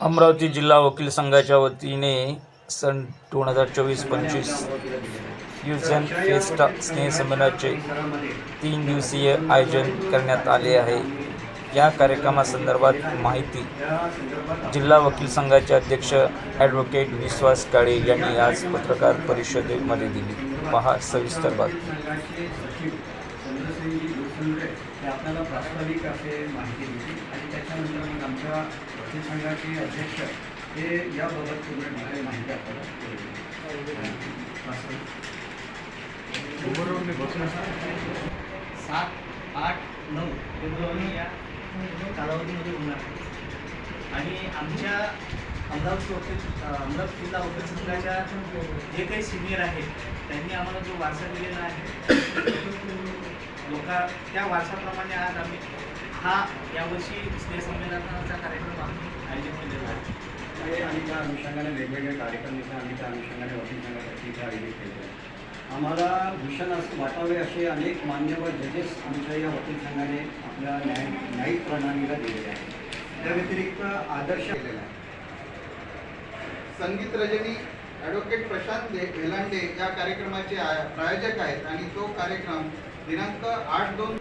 अमरावती जिल्हा वकील संघाच्या वतीने सन दोन हजार चोवीस पंचवीस फ्युजन फेस्टा स्नेहसंमेलनाचे तीन दिवसीय आयोजन करण्यात आले आहे. या कार्यक्रमासंदर्भात माहिती जिल्हा वकील संघाचे अध्यक्ष ॲडव्होकेट विश्वास काळे यांनी आज पत्रकार परिषदेमध्ये दिली. पहा सविस्तर बातमी. संघाचे सचिव चंद्रसेनजी गुरुसुंदरे हे आपल्याला प्रास्ताविक असे माहिती दिली आणि त्याच्यानंतर मग आमच्या वकील अध्यक्ष हे याबाबत पूर्ण डिटेल माहिती आपल्याला सात आठ नऊ फेब्रुवारी या कालावधीमध्ये होणार आणि आमच्या अमरावती वकील अमरावती जिल्हा वकील संघाच्या जे काही सिनियर आहेत त्यांनी आम्हाला जो वारसा दिलेला आहे लोका त्या वारसाप्रमाणे आज आम्ही हा यावर्षी स्नेहसंमेलनाचा कार्यक्रम आम्ही आयोजित केलेला आहे. हे आणि त्या अनुषंगाने वेगवेगळे कार्यक्रम इथे आम्ही त्या अनुषंगाने वकील संघासाठी इथे आयोजित केले आहे. आम्हाला भूषण असं वाटावे असे अनेक मान्यवर जजेस आमच्या या वकील संघाने आपल्या न्याय न्यायिक प्रणालीला दिलेले आहेत. त्या व्यतिरिक्त आदर्श केलेला आहे. संगीत रजनी ॲडव्होकेट प्रशांत दे वेलांडे या कार्यक्रमाचे प्रायोजक आहेत आणि तो कार्यक्रम दिनांक आठ दोन